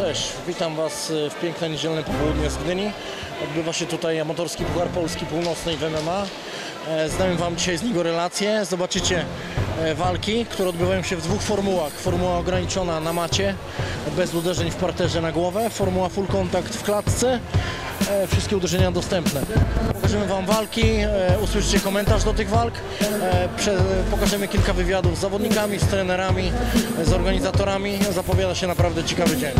Cześć, witam Was w piękne niedzielne popołudnie z Gdyni. Odbywa się tutaj amatorski Puchar Polski Północnej w MMA. E, Zdałem Wam dzisiaj z niego relacje. Zobaczycie e, walki, które odbywają się w dwóch formułach. Formuła ograniczona na macie, bez uderzeń w parterze na głowę. Formuła full contact w klatce. E, Wszystkie uderzenia dostępne. Pokażemy Wam walki, e, usłyszycie komentarz do tych walk. E, Pokażemy kilka wywiadów z zawodnikami, z trenerami, e, z organizatorami. Zapowiada się naprawdę ciekawy dzień.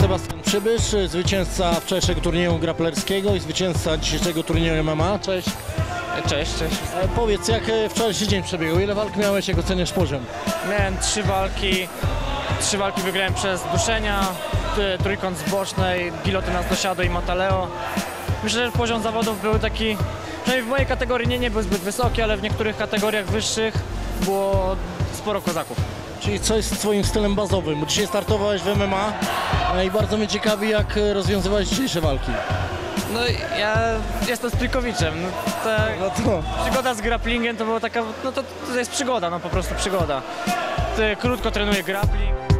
Sebastian Przybysz, zwycięzca wczorajszego turnieju graplerskiego i zwycięzca dzisiejszego turnieju MMA. Cześć. Cześć, cześć. E, Powiedz, jak e, wczorajszy dzień przebiegł? Ile walk miałeś, jak oceniasz poziom? Miałem trzy walki. Trzy walki wygrałem przez duszenia, t- trójkąt z bocznej, gilotyna z dosiadu i mataleo. Myślę, że poziom zawodów był taki, przynajmniej w mojej kategorii nie, nie był zbyt wysoki, ale w niektórych kategoriach wyższych było sporo kozaków. Czyli co jest twoim stylem bazowym? Bo dzisiaj startowałeś w MMA e, i bardzo mnie ciekawi, jak e, rozwiązywałeś dzisiejsze walki. No ja jestem Sprikowiczem. No, ta No to... przygoda z grapplingiem to była taka, no to, to jest przygoda, no po prostu przygoda. Ty, krótko trenuję grappling.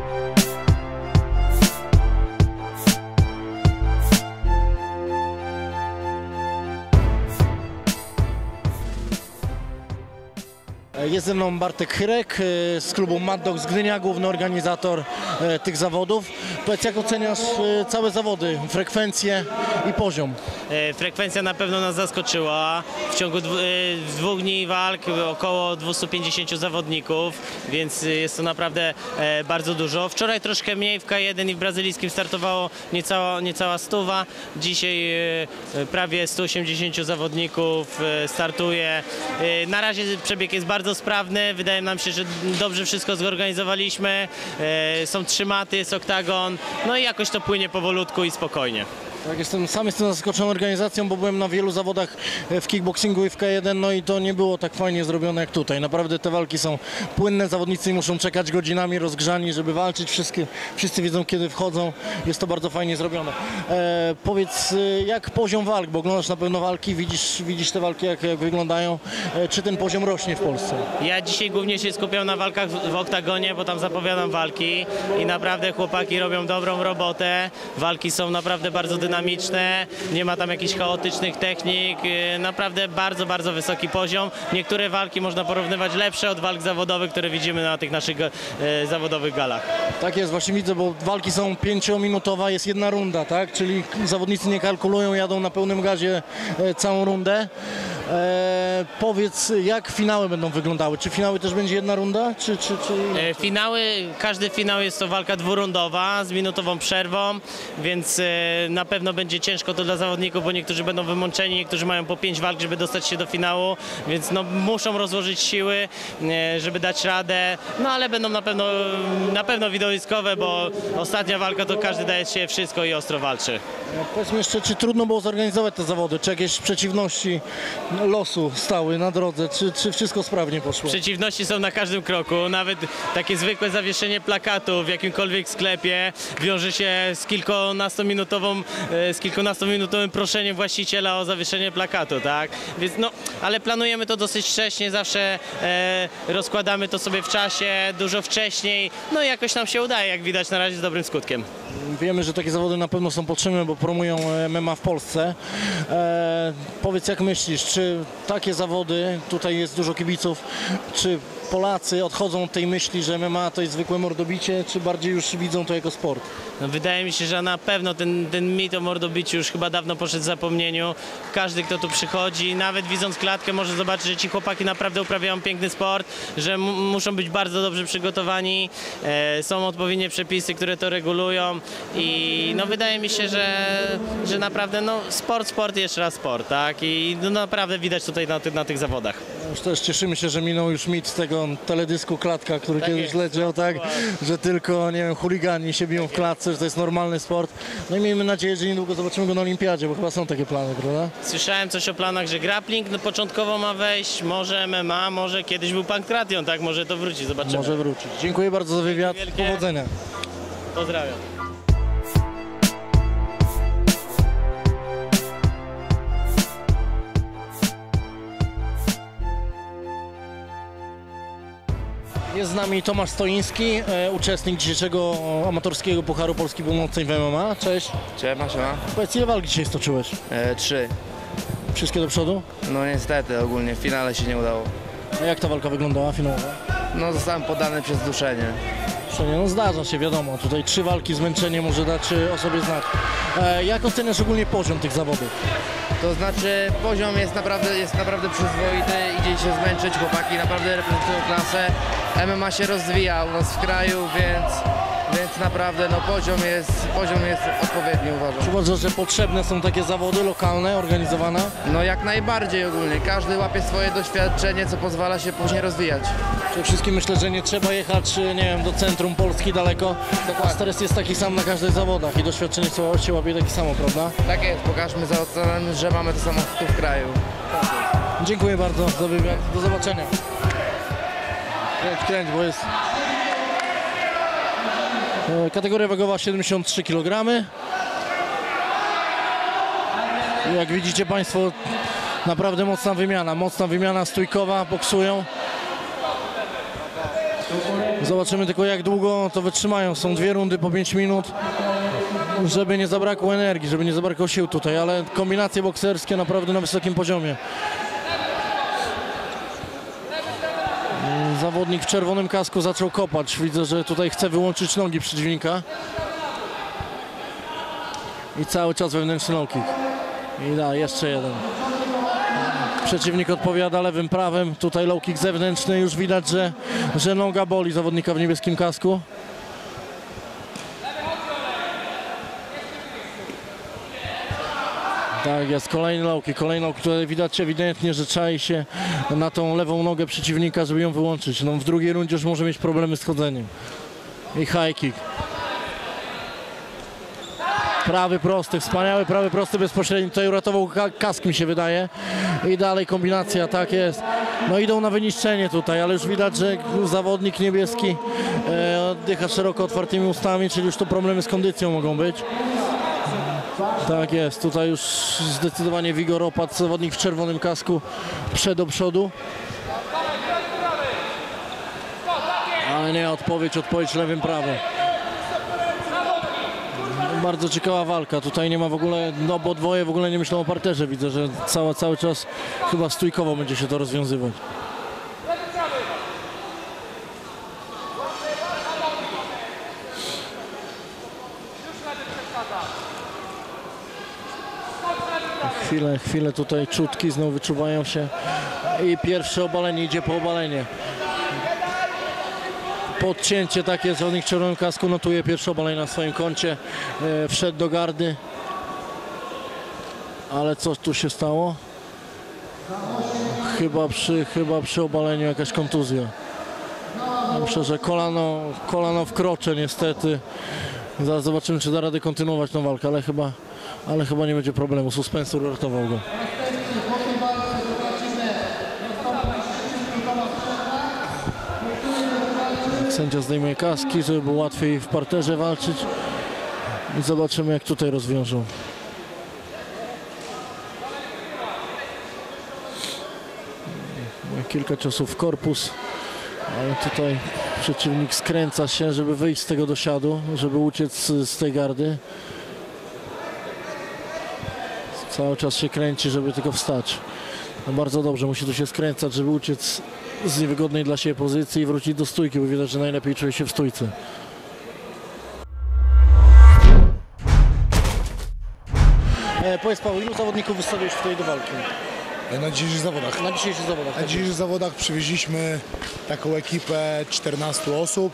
Jest ze mną Bartek Chyrek e, z klubu Mad Dog z Gdynia, główny organizator e, tych zawodów. Powiedz, jak oceniasz e, całe zawody, frekwencję i poziom? E, Frekwencja na pewno nas zaskoczyła. W ciągu e, dwóch dni walk około 250 zawodników, więc e, jest to naprawdę e, bardzo dużo. Wczoraj troszkę mniej w K1 i w brazylijskim startowało niecała, niecała stuwa. Dzisiaj e, e, prawie 180 zawodników e, startuje. E, Na razie przebieg jest bardzo sprawny. Wydaje nam się, że dobrze wszystko zorganizowaliśmy. E, Są trzy maty, jest oktagon. No i jakoś to płynie powolutku i spokojnie. Tak, jestem, sam jestem zaskoczony organizacją, bo byłem na wielu zawodach e, w kickboxingu i w K1, no i to nie było tak fajnie zrobione jak tutaj. Naprawdę te walki są płynne, zawodnicy muszą czekać godzinami rozgrzani, żeby walczyć. Wszystkie, wszyscy wiedzą kiedy wchodzą, jest to bardzo fajnie zrobione. E, powiedz, e, jak poziom walk, bo oglądasz na pewno walki, widzisz, widzisz te walki jak, jak wyglądają. E, czy ten poziom rośnie w Polsce? Ja dzisiaj głównie się skupiam na walkach w, w oktagonie, bo tam zapowiadam walki i naprawdę chłopaki robią dobrą robotę. Walki są naprawdę bardzo dynamiczne, nie ma tam jakichś chaotycznych technik, yy, naprawdę bardzo, bardzo wysoki poziom. Niektóre walki można porównywać lepsze od walk zawodowych, które widzimy na tych naszych e, zawodowych galach. Tak jest, właśnie widzę, bo walki są pięciominutowa, jest jedna runda, tak? Czyli zawodnicy nie kalkulują, jadą na pełnym gazie e, całą rundę. E, powiedz, jak finały będą wyglądały? Czy finały też będzie jedna runda? Czy, czy, czy... E, Finały, każdy finał jest to walka dwurundowa z minutową przerwą, więc e, na pewno będzie ciężko to dla zawodników, bo niektórzy będą wymączeni, niektórzy mają po pięć walk, żeby dostać się do finału, więc no, muszą rozłożyć siły, e, żeby dać radę, no ale będą na pewno, na pewno widowiskowe, bo ostatnia walka to każdy daje się wszystko i ostro walczy. E, Powiedzmy jeszcze, czy trudno było zorganizować te zawody? Czy jakieś przeciwności losu stały na drodze? Czy, czy wszystko sprawnie poszło? Przeciwności są na każdym kroku, nawet takie zwykłe zawieszenie plakatu w jakimkolwiek sklepie wiąże się z kilkunastominutową, e, z kilkunastominutowym proszeniem właściciela o zawieszenie plakatu, tak? Więc no, ale planujemy to dosyć wcześnie, zawsze e, rozkładamy to sobie w czasie, dużo wcześniej, no i jakoś nam się udaje, jak widać na razie z dobrym skutkiem. Wiemy, że takie zawody na pewno są potrzebne, bo promują e, MMA w Polsce. E, powiedz, jak myślisz, czy takie zawody, tutaj jest dużo kibiców, czy Polacy odchodzą od tej myśli, że MMA to jest zwykłe mordobicie, czy bardziej już widzą to jako sport? No, wydaje mi się, że na pewno ten, ten mit o mordobiciu już chyba dawno poszedł w zapomnieniu. Każdy, kto tu przychodzi, nawet widząc klatkę, może zobaczyć, że ci chłopaki naprawdę uprawiają piękny sport, że muszą być bardzo dobrze przygotowani, e, są odpowiednie przepisy, które to regulują i no, wydaje mi się, że, że naprawdę no, sport, sport jeszcze raz sport, tak? I no, naprawdę widać tutaj na, ty, na tych zawodach. Już też cieszymy się, że minął już mit tego teledysku Klatka, który Tak kiedyś jest. leciał, tak, że tylko, nie wiem, chuligani się biją w klatce, że to jest normalny sport. No i miejmy nadzieję, że niedługo zobaczymy go na Olimpiadzie, bo chyba są takie plany, prawda? Słyszałem coś o planach, że grappling no, początkowo ma wejść, może MMA, może kiedyś był pankration, tak? Może to wróci, zobaczymy. Może wrócić. Dziękuję bardzo za wywiad, powodzenia. Pozdrawiam. Jest z nami Tomasz Stoiński, e, uczestnik dzisiejszego amatorskiego Pucharu Polski Północnej w MMA. Cześć. Siema, siema. Powiedz, ile walki dzisiaj stoczyłeś? E, trzy. Wszystkie do przodu? No niestety, ogólnie w finale się nie udało. A jak ta walka wyglądała finałowa? No zostałem podany przez duszenie. Przecież, No zdarza się, wiadomo. Tutaj trzy walki, zmęczenie może dać e, o sobie znać. E, jak oceniasz ogólnie poziom tych zawodów? To znaczy poziom jest naprawdę, jest naprawdę przyzwoity, idzie się zmęczyć, chłopaki naprawdę reprezentują klasę. MMA się rozwija u nas w kraju, więc, więc naprawdę no, poziom, jest, poziom jest odpowiedni uważam. Uważasz, że potrzebne są takie zawody lokalne, organizowane? No jak najbardziej ogólnie, każdy łapie swoje doświadczenie, co pozwala się później rozwijać. Przede wszystkim myślę, że nie trzeba jechać, e, nie wiem, do centrum Polski daleko. Dokładnie. Stres jest taki sam na każdych zawodach i doświadczenie się- łapie takie samo, prawda? Tak jest, pokażmy za oceanem, że mamy to samo tu w kraju. Dziękuję bardzo za wywiad. Do zobaczenia. Kręć, kręć, bo jest... E, Kategoria wagowa 73 kg. Jak widzicie Państwo, naprawdę mocna wymiana. Mocna wymiana stójkowa, boksują. Zobaczymy tylko jak długo to wytrzymają. Są dwie rundy po 5 minut. Żeby nie zabrakło energii, żeby nie zabrakło sił tutaj, ale kombinacje bokserskie naprawdę na wysokim poziomie. Zawodnik w czerwonym kasku zaczął kopać. Widzę, że tutaj chce wyłączyć nogi przeciwnika. I cały czas wewnętrzny low kick. I da, jeszcze jeden. Przeciwnik odpowiada lewym, prawym. Tutaj low kick zewnętrzny. Już widać, że, że noga boli zawodnika w niebieskim kasku. Tak jest, kolejny kick, kolejny kick. Tutaj widać ewidentnie, że czai się na tą lewą nogę przeciwnika, żeby ją wyłączyć. No, w drugiej rundzie już może mieć problemy z chodzeniem. I high kick. Prawy prosty, wspaniały prawy prosty bezpośredni. Tutaj uratował ka- kask mi się wydaje. I dalej kombinacja, tak jest. No idą na wyniszczenie tutaj, ale już widać, że zawodnik niebieski e, oddycha szeroko otwartymi ustami, czyli już to problemy z kondycją mogą być. Tak jest, tutaj już zdecydowanie wigor opadł. Zawodnik w czerwonym kasku przed do przodu. Ale nie, odpowiedź, odpowiedź lewym, prawym. Bardzo ciekawa walka. Tutaj nie ma w ogóle, no bo dwoje w ogóle nie myślą o parterze. Widzę, że cały, cały czas chyba stójkowo będzie się to rozwiązywać. Chwilę, chwilę tutaj czutki znowu wyczuwają się i pierwsze obalenie idzie po obalenie. Podcięcie takie, zawodnik w czerwonym kasku notuje pierwsze obalenie na swoim koncie. E, wszedł do gardy. Ale co tu się stało? Chyba przy, chyba przy obaleniu jakaś kontuzja. Myślę, że kolano, kolano w krocze niestety. Zaraz zobaczymy, czy da radę kontynuować tą walkę, ale chyba, ale chyba nie będzie problemu. Suspensor uratował go. Sędzia zdejmuje kaski, żeby było łatwiej w parterze walczyć. I zobaczymy, jak tutaj rozwiążą. Kilka ciosów w korpus, ale tutaj przeciwnik skręca się, żeby wyjść z tego dosiadu, żeby uciec z tej gardy. Cały czas się kręci, żeby tylko wstać. No bardzo dobrze, musi tu się skręcać, żeby uciec z niewygodnej dla siebie pozycji i wrócić do stójki, bo widać, że najlepiej czuje się w stójce. E, powiedz Paweł, ilu zawodników wystawiłeś tutaj do walki? Na dzisiejszych zawodach. Na dzisiejszych zawodach. Na dzisiejszych zawodach przywieźliśmy taką ekipę 14 osób.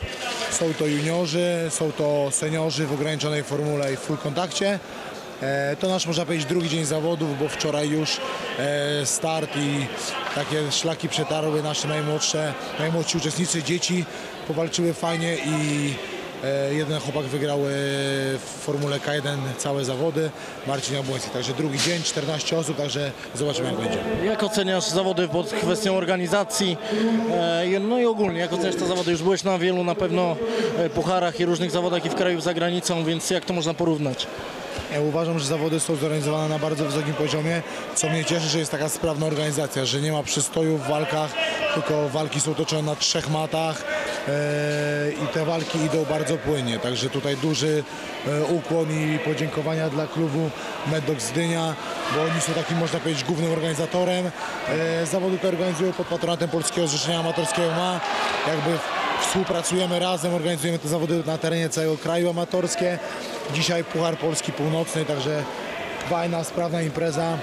Są to juniorzy, są to seniorzy w ograniczonej formule i w full kontakcie. E, To nasz, można powiedzieć, drugi dzień zawodów, bo wczoraj już e, start i takie szlaki przetarły nasze najmłodsze, najmłodsi uczestnicy, dzieci powalczyły fajnie i e, jeden chłopak wygrał w Formule K1 całe zawody, Marcin Jabłoński. Także drugi dzień, 14 osób, także zobaczymy jak będzie. Jak oceniasz zawody pod kwestią organizacji? No i ogólnie, jak oceniasz te zawody? Już byłeś na wielu na pewno pucharach i różnych zawodach i w kraju za granicą, więc jak to można porównać? Uważam, że zawody są zorganizowane na bardzo wysokim poziomie, co mnie cieszy, że jest taka sprawna organizacja, że nie ma przystojów w walkach, tylko walki są toczone na trzech matach, i te walki idą bardzo płynnie. Także tutaj duży e, ukłon i podziękowania dla klubu Meddox z Gdynia, bo oni są takim, można powiedzieć, głównym organizatorem. E, Zawody te organizują pod patronatem Polskiego Zrzeszenia Amatorskiego MA. Jakby współpracujemy razem, organizujemy te zawody na terenie całego kraju amatorskie. Dzisiaj Puchar Polski Północny, także fajna, sprawna impreza.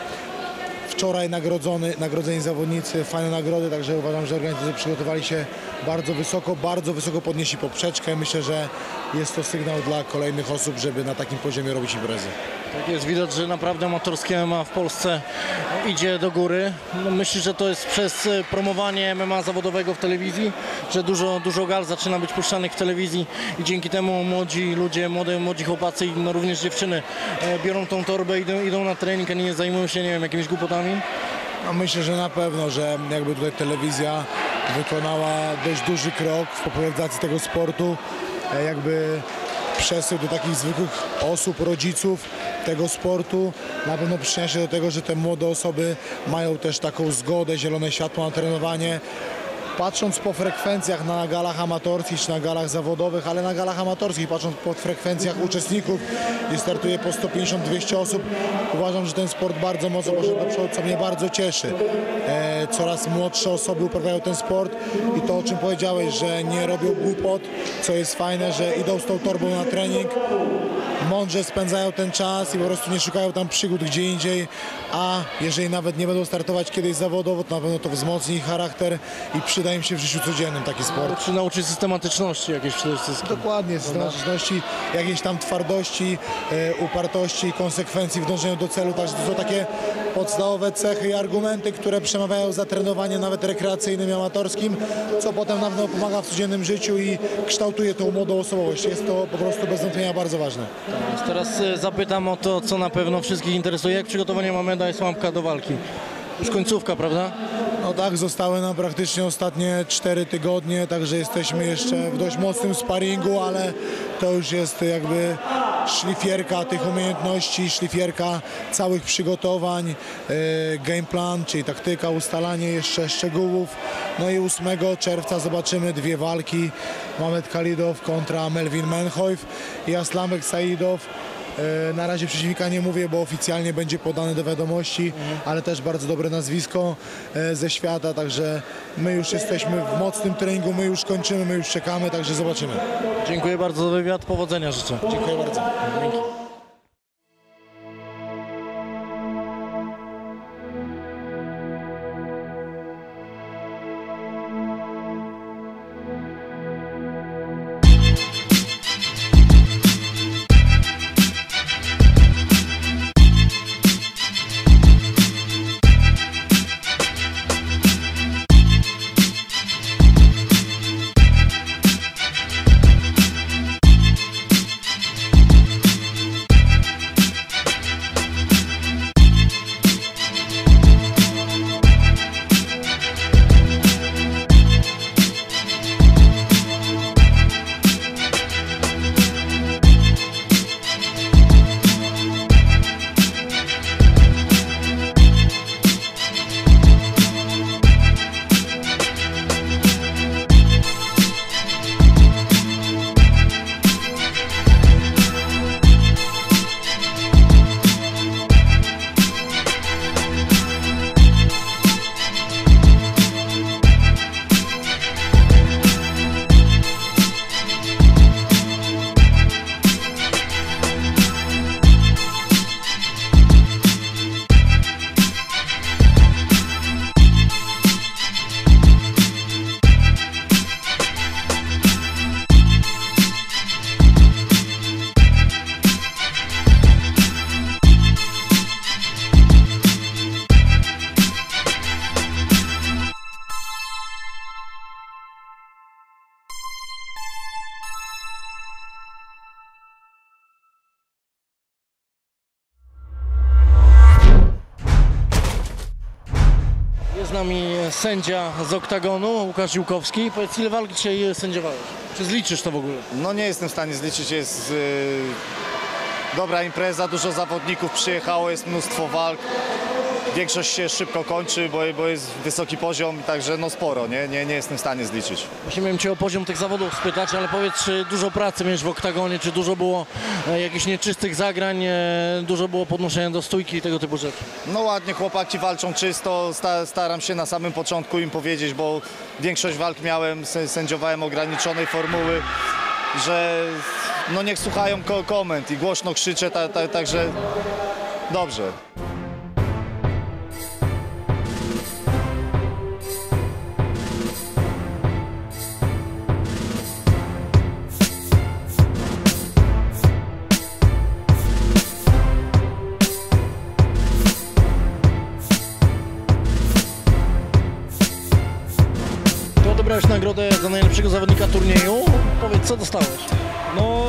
Wczoraj nagrodzony, nagrodzeni zawodnicy, fajne nagrody, także uważam, że organizatorzy przygotowali się bardzo wysoko, bardzo wysoko podnieśli poprzeczkę. Myślę, że jest to sygnał dla kolejnych osób, żeby na takim poziomie robić imprezy. Tak jest, widać, że naprawdę amatorskie MMA w Polsce idzie do góry. No, myślisz, że to jest przez e, promowanie MMA zawodowego w telewizji, że dużo, dużo gal zaczyna być puszczanych w telewizji i dzięki temu młodzi ludzie, młode, młodzi chłopacy i no również dziewczyny e, biorą tą torbę idą, idą na trening, a nie zajmują się, nie wiem, jakimiś głupotami. No myślę, że na pewno, że jakby tutaj telewizja wykonała dość duży krok w popularyzacji tego sportu, e, jakby przesył do takich zwykłych osób, rodziców tego sportu na pewno przyczynia się do tego, że te młode osoby mają też taką zgodę, zielone światło na trenowanie. Patrząc po frekwencjach na galach amatorskich czy na galach zawodowych, ale na galach amatorskich, patrząc po frekwencjach uczestników, gdzie startuje po 150-200 osób, uważam, że ten sport bardzo mocno poszedł do przodu, co mnie bardzo cieszy. E, coraz młodsze osoby uprawiają ten sport i to, o czym powiedziałeś, że nie robią głupot, co jest fajne, że idą z tą torbą na trening, mądrze spędzają ten czas i po prostu nie szukają tam przygód gdzie indziej, a jeżeli nawet nie będą startować kiedyś zawodowo, to na pewno to wzmocni ich charakter i przyda im się w życiu codziennym taki sport. Czy nauczyć systematyczności jakieś przede wszystkim. Dokładnie, systematyczności, jakiejś tam twardości, e, upartości, konsekwencji w dążeniu do celu. Także to są takie podstawowe cechy i argumenty, które przemawiają za trenowaniem nawet rekreacyjnym i amatorskim, co potem na pewno pomaga w codziennym życiu i kształtuje tą młodą osobowość. Jest to po prostu bez wątpienia bardzo ważne. Teraz e, zapytam o to, co na pewno wszystkich interesuje. Jak przygotowanie Mameda i Słamka do walki? Już końcówka, prawda? No tak, zostały nam praktycznie ostatnie 4 tygodnie, także jesteśmy jeszcze w dość mocnym sparingu, ale to już jest jakby szlifierka tych umiejętności, szlifierka całych przygotowań, e, game plan, czyli taktyka, ustalanie jeszcze szczegółów. No i 8 czerwca zobaczymy dwie walki, Mamed Khalidow kontra Melvin Menhoif i Aslamek Saidow. E, Na razie przeciwnika nie mówię, bo oficjalnie będzie podane do wiadomości, ale też bardzo dobre nazwisko e, ze świata, także my już jesteśmy w mocnym treningu, my już kończymy, my już czekamy, także zobaczymy. Dziękuję bardzo za wywiad. Powodzenia życzę. Dziękuję bardzo. Jest nami sędzia z oktagonu, Łukasz Ziłkowski. Powiedz, ile walki dzisiaj sędziowałeś? Czy zliczysz to w ogóle? No nie jestem w stanie zliczyć, jest y, dobra impreza, dużo zawodników przyjechało, jest mnóstwo walk. Większość się szybko kończy, bo, bo jest wysoki poziom, także no sporo, nie? Nie, nie jestem w stanie zliczyć. Właśnie miałem Cię o poziom tych zawodów spytać, ale powiedz, czy dużo pracy miałeś w oktagonie, czy dużo było e, jakichś nieczystych zagrań, e, dużo było podnoszenia do stójki i tego typu rzeczy? No ładnie, chłopaki walczą czysto, sta, staram się na samym początku im powiedzieć, bo większość walk miałem, sę- sędziowałem ograniczonej formuły, że no niech słuchają ko- komend i głośno krzyczę, ta, ta, także dobrze. Co dostałeś? No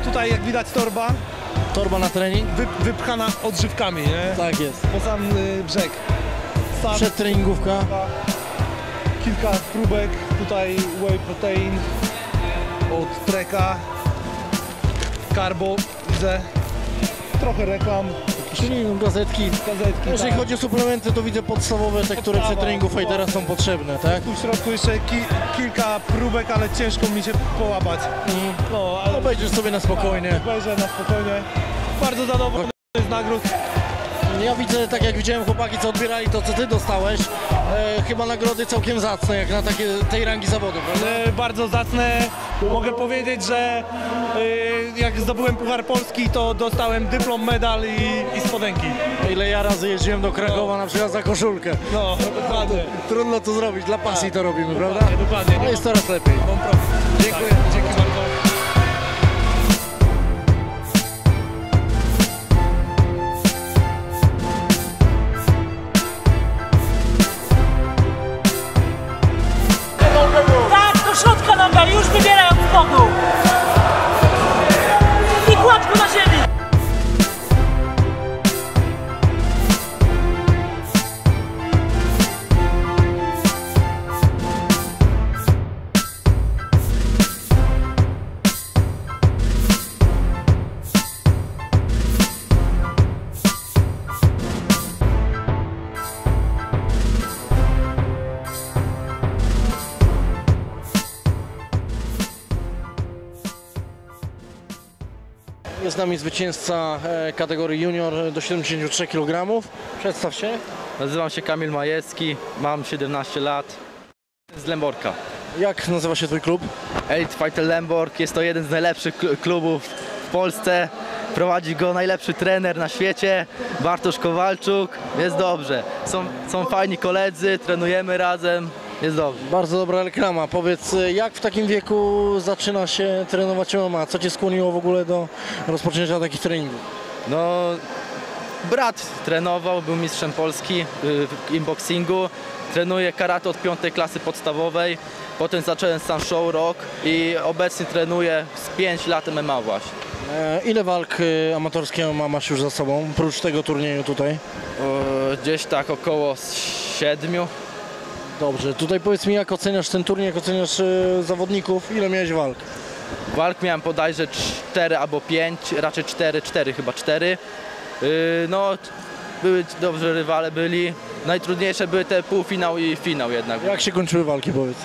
y, tutaj jak widać torba Torba na trening? wy, wypchana odżywkami, nie? Tak jest. Po sam y, brzeg. Sam Przedtreningówka. kilka próbek, tutaj whey protein od Treka, Carbo, widzę, trochę reklam, Czyli gazetki. gazetki. Jeżeli tak. chodzi o suplementy, to widzę podstawowe, te, które przy treningu fightera są potrzebne, tak? Tu w środku jeszcze ki, kilka próbek, ale ciężko mi się połapać. No, ale Obejrzysz sobie na spokojnie. obejrzę na spokojnie. Bardzo zadowolony z nagród. Ja widzę, tak jak widziałem chłopaki, co odbierali to, co ty dostałeś, e, chyba nagrody całkiem zacne, jak na takie, tej rangi zawodu, prawda? E, bardzo zacne. Mogę powiedzieć, że e, jak zdobyłem Puchar Polski, to dostałem dyplom, medal i, i spodenki. Ile ja razy jeździłem do Krakowa na przykład za koszulkę. No, dokładnie. Trudno to zrobić, dla pasji to robimy, prawda? Dokładnie, dokładnie. Ale jest coraz lepiej. Mam problem. Dziękuję. Z nami zwycięzca e, kategorii junior do 73 kg. Przedstaw się. Nazywam się Kamil Majewski, mam 17 lat. Z Lemborka. Jak nazywa się twój klub? Elite Fighter Lemborg jest to jeden z najlepszych kl- klubów w Polsce. Prowadzi go najlepszy trener na świecie, Bartosz Kowalczuk. Jest dobrze. Są, są fajni koledzy, trenujemy razem. Jest dobrze. Bardzo dobra reklama. Powiedz, e, jak w takim wieku zaczyna się trenować MMA? Co cię skłoniło w ogóle do rozpoczęcia takich treningów? No, brat trenował, był mistrzem Polski y, w inboxingu. Trenuję karate od piątej klasy podstawowej. Potem zacząłem sam show rock i obecnie trenuję z 5 lat MMA właśnie. E, ile walk amatorskiego ma- masz już za sobą, oprócz tego turnieju tutaj? Gdzieś tak około siedmiu. Dobrze, tutaj powiedz mi, jak oceniasz ten turniej, jak oceniasz e, zawodników, ile miałeś walk? Walk miałem bodajże 4 albo 5, raczej 4, 4 chyba 4. No, były dobrze rywale byli. Najtrudniejsze były te półfinał i finał jednak. Jak się kończyły walki, powiedz?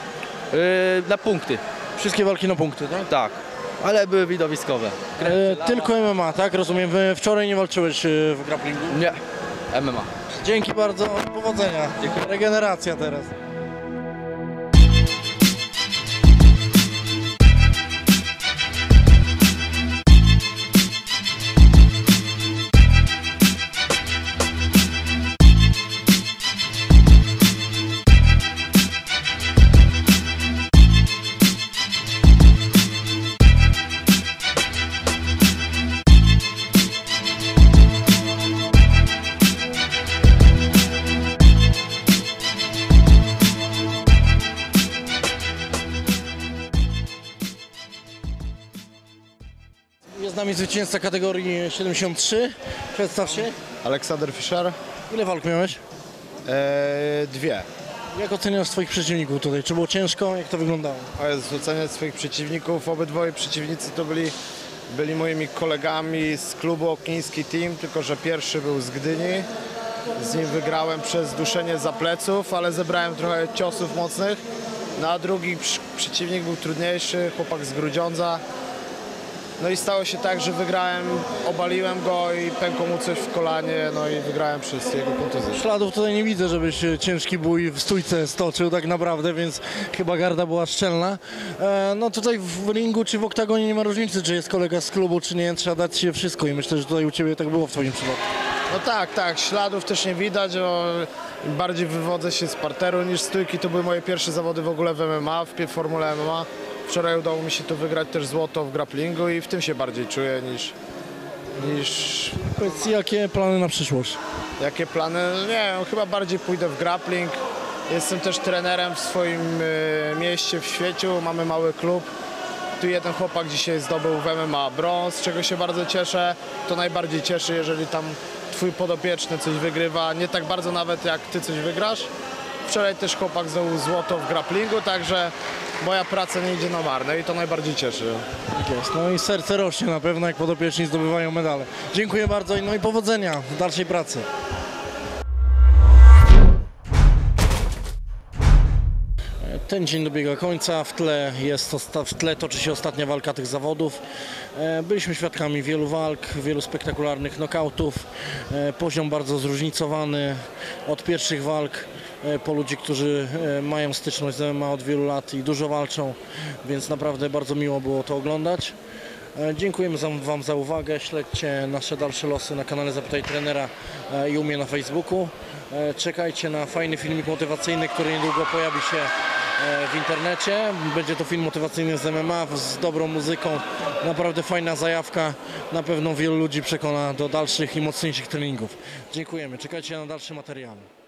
Yy, na punkty, Wszystkie walki na punkty, tak? tak. Ale były widowiskowe. E, tylko MMA, tak? Rozumiem, wczoraj nie walczyłeś e, w grapplingu? Nie, MMA. Dzięki bardzo, powodzenia. Regeneracja teraz. Nami zwycięzca kategorii 73. Przedstaw się. Aleksander Fischer. Ile walk miałeś? Eee, dwie. Jak oceniasz swoich przeciwników tutaj? Czy było ciężko? Jak to wyglądało? A jest oceniać swoich przeciwników. Obydwoje przeciwnicy to byli, byli moimi kolegami z klubu Okniński Team, tylko że pierwszy był z Gdyni, z nim wygrałem przez duszenie za pleców, ale zebrałem trochę ciosów mocnych. No a drugi przeciwnik był trudniejszy, chłopak z Grudziądza. No i stało się tak, że wygrałem, obaliłem go i pękło mu coś w kolanie, no i wygrałem przez jego kontuzję. Śladów tutaj nie widzę, żebyś ciężki bój w stójce stoczył tak naprawdę, więc chyba garda była szczelna. E, no tutaj w ringu czy w oktagonie nie ma różnicy, czy jest kolega z klubu, czy nie, trzeba dać się wszystko i myślę, że tutaj u Ciebie tak było w Twoim przypadku. No tak, tak, śladów też nie widać, bo bardziej wywodzę się z parteru niż stójki. To były moje pierwsze zawody w ogóle w MMA, w formule MMA. Wczoraj udało mi się tu wygrać też złoto w grapplingu i w tym się bardziej czuję niż, niż Powiedz, jakie plany na przyszłość? jakie plany. Nie wiem, chyba bardziej pójdę w grappling. Jestem też trenerem w swoim e, mieście, w świeciu. Mamy mały klub. Tu jeden chłopak dzisiaj zdobył w MMA brąz, czego się bardzo cieszę. To najbardziej cieszy, jeżeli tam twój podopieczny coś wygrywa. Nie tak bardzo nawet jak ty coś wygrasz. Wczoraj też chłopak zdobył złoto w grapplingu, także moja praca nie idzie na marne i to najbardziej cieszy. Tak jest. No i serce rośnie na pewno, jak podopieczni zdobywają medale. Dziękuję bardzo i no i powodzenia w dalszej pracy. Ten dzień dobiega końca, w tle, jest, w tle toczy się ostatnia walka tych zawodów. E, Byliśmy świadkami wielu walk, wielu spektakularnych nokautów. E, Poziom bardzo zróżnicowany od pierwszych walk e, po ludzi, którzy mają styczność z MMA od wielu lat i dużo walczą, więc naprawdę bardzo miło było to oglądać. Dziękujemy Wam za uwagę. Śledźcie nasze dalsze losy na kanale Zapytaj Trenera i u mnie na Facebooku. Czekajcie na fajny filmik motywacyjny, który niedługo pojawi się w internecie. Będzie to film motywacyjny z MMA z dobrą muzyką. Naprawdę fajna zajawka. Na pewno wielu ludzi przekona do dalszych i mocniejszych treningów. Dziękujemy. Czekajcie na dalsze materiały.